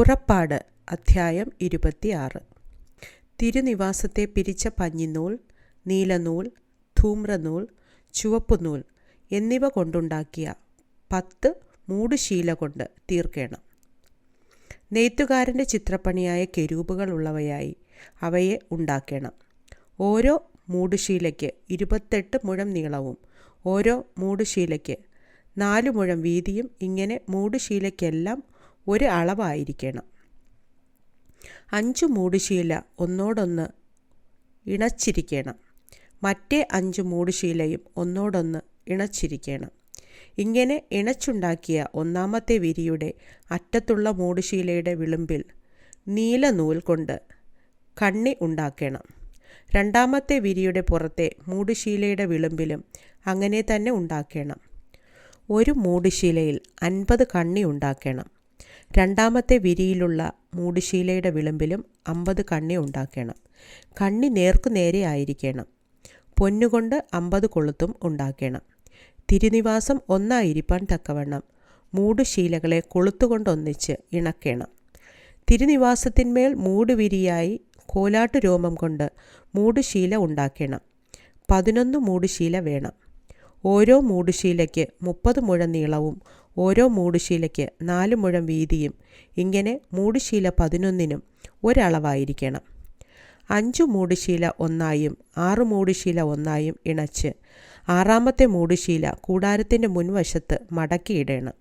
പുറപ്പാട് അധ്യായം ഇരുപത്തിയാറ്. തിരുനിവാസത്തെ പിരിച്ച പഞ്ഞിനൂൽ നീലനൂൽ ധൂമ്രനൂൽ ചുവപ്പുനൂൽ എന്നിവ കൊണ്ടുണ്ടാക്കിയ പത്ത് മൂടുശീല കൊണ്ട് തീർക്കണം. നെയ്ത്തുകാരന്റെ ചിത്രപ്പണിയായ കെരൂപുകളുള്ളവയായി അവയെ ഉണ്ടാക്കണം. ഓരോ മൂടുശീലയ്ക്ക് ഇരുപത്തെട്ട് മുഴം നീളവും ഓരോ മൂടുശീലയ്ക്ക് നാല് മുഴം വീതിയും ഇങ്ങനെ മൂടുശീലയ്ക്കെല്ലാം ഒരു അളവായിരിക്കണം. അഞ്ച് മൂടുശീല ഒന്നോടൊന്ന് ഇണച്ചിരിക്കണം. മറ്റേ അഞ്ച് മൂടുശീലയും ഒന്നോടൊന്ന് ഇണച്ചിരിക്കണം. ഇങ്ങനെ ഇണച്ചുണ്ടാക്കിയ ഒന്നാമത്തെ വിരിയുടെ അറ്റത്തുള്ള മൂടുശീലയുടെ വിളുമ്പിൽ നീല നൂൽ കൊണ്ട് കണ്ണി ഉണ്ടാക്കണം. രണ്ടാമത്തെ വിരിയുടെ പുറത്തെ മൂടുശീലയുടെ വിളുമ്പിലും അങ്ങനെ തന്നെ ഉണ്ടാക്കണം. ഒരു മൂടുശീലയിൽ അൻപത് കണ്ണി ഉണ്ടാക്കണം. രണ്ടാമത്തെ വിരിയിലുള്ള മൂടുശീലയുടെ വിളിമ്പിലും അമ്പത് കണ്ണി ഉണ്ടാക്കണം. കണ്ണി നേർക്കു നേരെ ആയിരിക്കണം. പൊന്നുകൊണ്ട് അമ്പത് കൊളുത്തും ഉണ്ടാക്കണം. തിരുനിവാസം ഒന്നായിരിക്കാൻ തക്കവണ്ണം മൂടുശീലകളെ കൊളുത്തുകൊണ്ടൊന്നിച്ച് ഇണക്കണം. തിരുനിവാസത്തിന്മേൽ മൂടുവിരിയായി കോലാട്ടു രോമം കൊണ്ട് മൂടുശീല ഉണ്ടാക്കണം. പതിനൊന്ന് മൂടുശീല വേണം. ഓരോ മൂടുശീലയ്ക്ക് മുപ്പത് മുഴ നീളവും ഓരോ മൂടുശീലയ്ക്ക് നാല് മുഴം വീതിയും ഇങ്ങനെ മൂടുശീല പതിനൊന്നിനും ഒരളവായിരിക്കണം. അഞ്ചു മൂടുശീല ഒന്നായും ആറ് മൂടുശീല ഒന്നായും ഇണച്ച് ആറാമത്തെ മൂടുശീല കൂടാരത്തിന്റെ മുൻവശത്ത് മടക്കിയിടണം.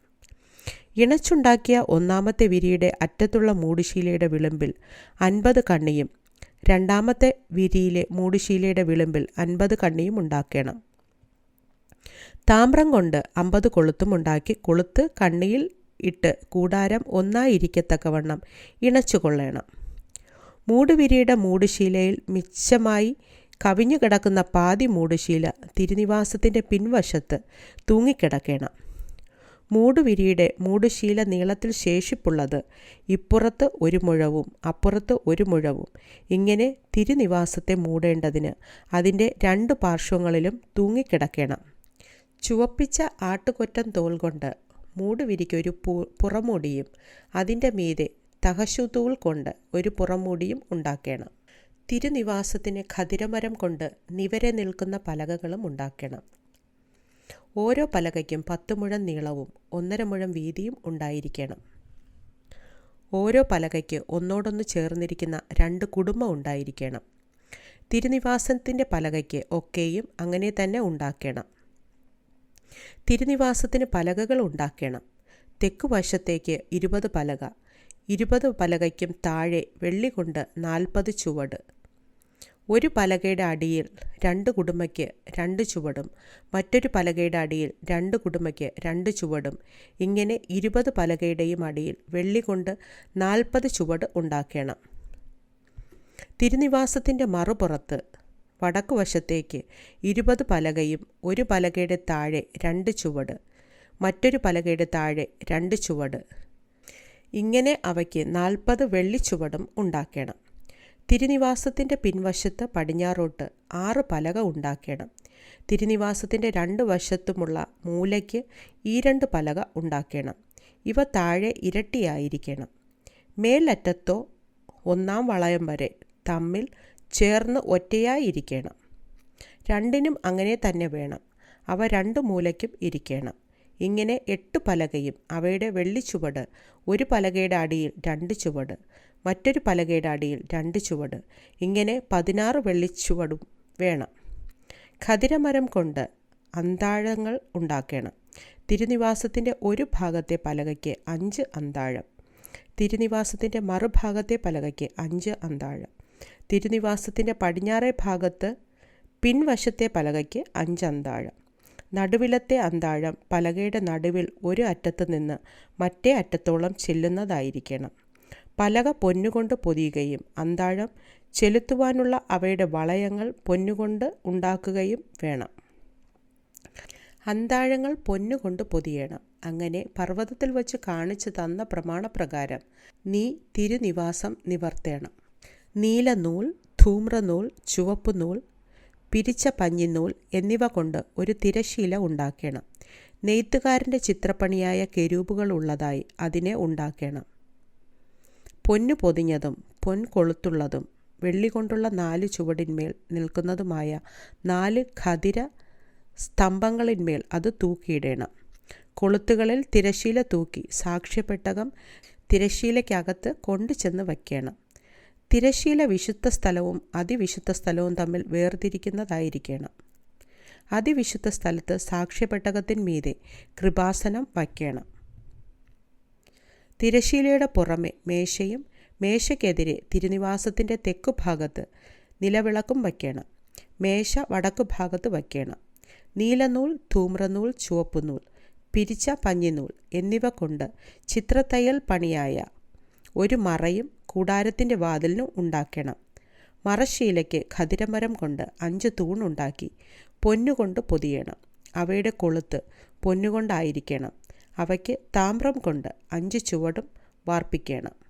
ഇണച്ചുണ്ടാക്കിയ ഒന്നാമത്തെ വിരിയുടെ അറ്റത്തുള്ള മൂടുശീലയുടെ വിളുമ്പിൽ അൻപത് കണ്ണിയും രണ്ടാമത്തെ വിരിയിലെ മൂടുശീലയുടെ വിളുമ്പിൽ അൻപത് കണ്ണിയും ഉണ്ടാക്കണം. താമ്രം കൊണ്ട് അമ്പത് കൊളുത്തും ഉണ്ടാക്കി കൊളുത്ത് കണ്ണിയിൽ ഇട്ട് കൂടാരം ഒന്നായിരിക്കത്തക്കവണ്ണം ഇണച്ചു കൊള്ളണം. മൂടുവിരിയുടെ മൂടുശീലയിൽ മിച്ചമായി കവിഞ്ഞു കിടക്കുന്ന പാതി മൂടുശീല തിരുനിവാസത്തിന്റെ പിൻവശത്ത് തൂങ്ങിക്കിടക്കണം. മൂടുവിരിയുടെ മൂടുശീല നീളത്തിൽ ശേഷിപ്പുള്ളത് ഇപ്പുറത്ത് ഒരു മുഴവും അപ്പുറത്ത് ഒരു മുഴവും. ഇങ്ങനെ തിരുനിവാസത്തെ മൂടേണ്ടതിന് അതിന്റെ രണ്ട് പാർശ്വങ്ങളിലും തൂങ്ങിക്കിടക്കണം. ചുവപ്പിച്ച ആട്ടുകൊറ്റൻ തോൽ കൊണ്ട് മൂടുവിരിക്കൊരു പു പുറമൂടിയും അതിന്റെ മീതെ തഹശുതൂൾ കൊണ്ട് ഒരു പുറമൂടിയും ഉണ്ടാക്കണം. തിരുനിവാസത്തിന് ഖതിരമരം കൊണ്ട് നിവരെ നിൽക്കുന്ന പലകകളും ഉണ്ടാക്കണം. ഓരോ പലകയ്ക്കും പത്ത് മുഴം നീളവും ഒന്നര മുഴം വീതിയും ഉണ്ടായിരിക്കണം. ഓരോ പലകയ്ക്ക് ഒന്നോടൊന്ന് ചേർന്നിരിക്കുന്ന രണ്ട് കുടുംബം ഉണ്ടായിരിക്കണം. തിരുനിവാസത്തിന്റെ പലകയ്ക്ക് ഒക്കെയും അങ്ങനെ തന്നെ ഉണ്ടാക്കണം. തിരുനിവാസത്തിന് പലകകൾ ഉണ്ടാക്കണം. തെക്കുവശത്തേക്ക് ഇരുപത് പലക. ഇരുപത് പലകയ്ക്കും താഴെ വെള്ളി കൊണ്ട് നാൽപ്പത് ചുവട്. ഒരു പലകയുടെ അടിയിൽ രണ്ട് കുടുമയ്ക്ക് രണ്ട് ചുവടും മറ്റൊരു പലകയുടെ അടിയിൽ രണ്ട് കുടുമയ്ക്ക് രണ്ട് ചുവടും. ഇങ്ങനെ ഇരുപത് പലകയുടെയും അടിയിൽ വെള്ളി കൊണ്ട് നാൽപ്പത് ചുവട് ഉണ്ടാക്കണം. തിരുനിവാസത്തിന്റെ മറുപുറത്ത് വടക്കു വശത്തേക്ക് ഇരുപത് പലകയും ഒരു പലകയുടെ താഴെ രണ്ട് ചുവട് മറ്റൊരു പലകയുടെ താഴെ രണ്ട് ചുവട്. ഇങ്ങനെ അവയ്ക്ക് നാൽപ്പത് വെള്ളിച്ചുവടും ഉണ്ടാക്കണം. തിരുനിവാസത്തിന്റെ പിൻവശത്ത് പടിഞ്ഞാറോട്ട് ആറ് പലക ഉണ്ടാക്കണം. തിരുനിവാസത്തിന്റെ രണ്ട് വശത്തുമുള്ള മൂലയ്ക്ക് ഈ രണ്ട് പലക ഉണ്ടാക്കണം. ഇവ താഴെ ഇരട്ടിയായിരിക്കണം. മേലറ്റത്തോ ഒന്നാം വളയം വരെ തമ്മിൽ ചേർന്ന് ഒറ്റയായിരിക്കണം. രണ്ടിനും അങ്ങനെ തന്നെ വേണം. അവ രണ്ട് മൂലയ്ക്കും ഇരിക്കണം. ഇങ്ങനെ എട്ട് പലകയും അവയുടെ വെള്ളിച്ചുവട് ഒരു പലകയുടെ അടിയിൽ രണ്ട് ചുവട് മറ്റൊരു പലകയുടെ അടിയിൽ രണ്ട് ചുവട് ഇങ്ങനെ പതിനാറ് വെള്ളിച്ചുവടും വേണം. ഖതിരമരം കൊണ്ട് അന്താഴങ്ങൾ ഉണ്ടാക്കണം. തിരുനിവാസത്തിന്റെ ഒരു ഭാഗത്തെ പലകയ്ക്ക് അഞ്ച് അന്താഴം. തിരുനിവാസത്തിന്റെ മറുഭാഗത്തെ പലകയ്ക്ക് അഞ്ച് അന്താഴം. തിരുനിവാസത്തിന്റെ പടിഞ്ഞാറേ ഭാഗത്ത് പിൻവശത്തെ പലകയ്ക്ക് അഞ്ച് അന്താഴം നടുവിലത്തെ അന്താഴം പലകയുടെ നടുവിൽ ഒരു അറ്റത്ത് നിന്ന് മറ്റേ അറ്റത്തോളം ചെല്ലുന്നതായിരിക്കണം. പലക പൊന്നുകൊണ്ട് പൊതിയുകയും അന്താഴം ചെലുത്തുവാനുള്ള അവയുടെ വളയങ്ങൾ പൊന്നുകൊണ്ട് ഉണ്ടാക്കുകയും വേണം. അന്താഴങ്ങൾ പൊന്നുകൊണ്ട് പൊതിയണം. അങ്ങനെ പർവതത്തിൽ വച്ച് കാണിച്ചു തന്ന പ്രമാണപ്രകാരം നീ തിരുനിവാസം നിവർത്തേണം. നീലനൂൽ ധൂമ്രനൂൽ ചുവപ്പുനൂൽ പിരിച്ച പഞ്ഞിനൂൽ എന്നിവ കൊണ്ട് ഒരു തിരശീല ഉണ്ടാക്കണം. നെയ്ത്തുകാരന്റെ ചിത്രപ്പണിയായ കെരൂപുകൾ ഉള്ളതായി അതിനെ ഉണ്ടാക്കണം. പൊന്നു പൊതിഞ്ഞതും പൊൻ കൊളുത്തുള്ളതും വെള്ളി കൊണ്ടുള്ള നാല് ചുവടിന്മേൽ നിൽക്കുന്നതുമായ നാല് ഖതിര സ്തംഭങ്ങളിന്മേൽ അത് തൂക്കിയിടണം. കൊളുത്തുകളിൽ തിരശീല തൂക്കി സാക്ഷ്യപ്പെട്ടകം തിരശീലയ്ക്കകത്ത് കൊണ്ടു ചെന്ന് വയ്ക്കണം. തിരശീല വിശുദ്ധ സ്ഥലവും അതിവിശുദ്ധ സ്ഥലവും തമ്മിൽ വേർതിരിക്കുന്നതായിരിക്കണം. അതിവിശുദ്ധ സ്ഥലത്ത് സാക്ഷ്യപ്പെട്ടകത്തിന്മീതെ കൃപാസനം വയ്ക്കണം. തിരശീലയുടെ പുറമെ മേശയും മേശയ്ക്കെതിരെ തിരുനിവാസത്തിന്റെ തെക്കു ഭാഗത്ത് നിലവിളക്കും വയ്ക്കണം. മേശ വടക്കു ഭാഗത്ത് വയ്ക്കണം. നീലനൂൽ ധൂമ്രനൂൽ ചുവപ്പുനൂൽ പിരിച്ച പഞ്ഞിനൂൽ എന്നിവ കൊണ്ട് ചിത്രത്തയ്യൽ പണിയായ ഒരു മറയും കൂടാരത്തിന്റെ വാതിലിന് ഉണ്ടാക്കണം. മറശ്ശീലയ്ക്ക് ഖതിരമരം കൊണ്ട് അഞ്ച് തൂണുണ്ടാക്കി പൊന്നുകൊണ്ട് പൊതിയണം. അവയുടെ കൊളുത്ത് പൊന്നുകൊണ്ടായിരിക്കണം. അവയ്ക്ക് താമ്രം കൊണ്ട് അഞ്ച് ചുവടും വാർപ്പിക്കണം.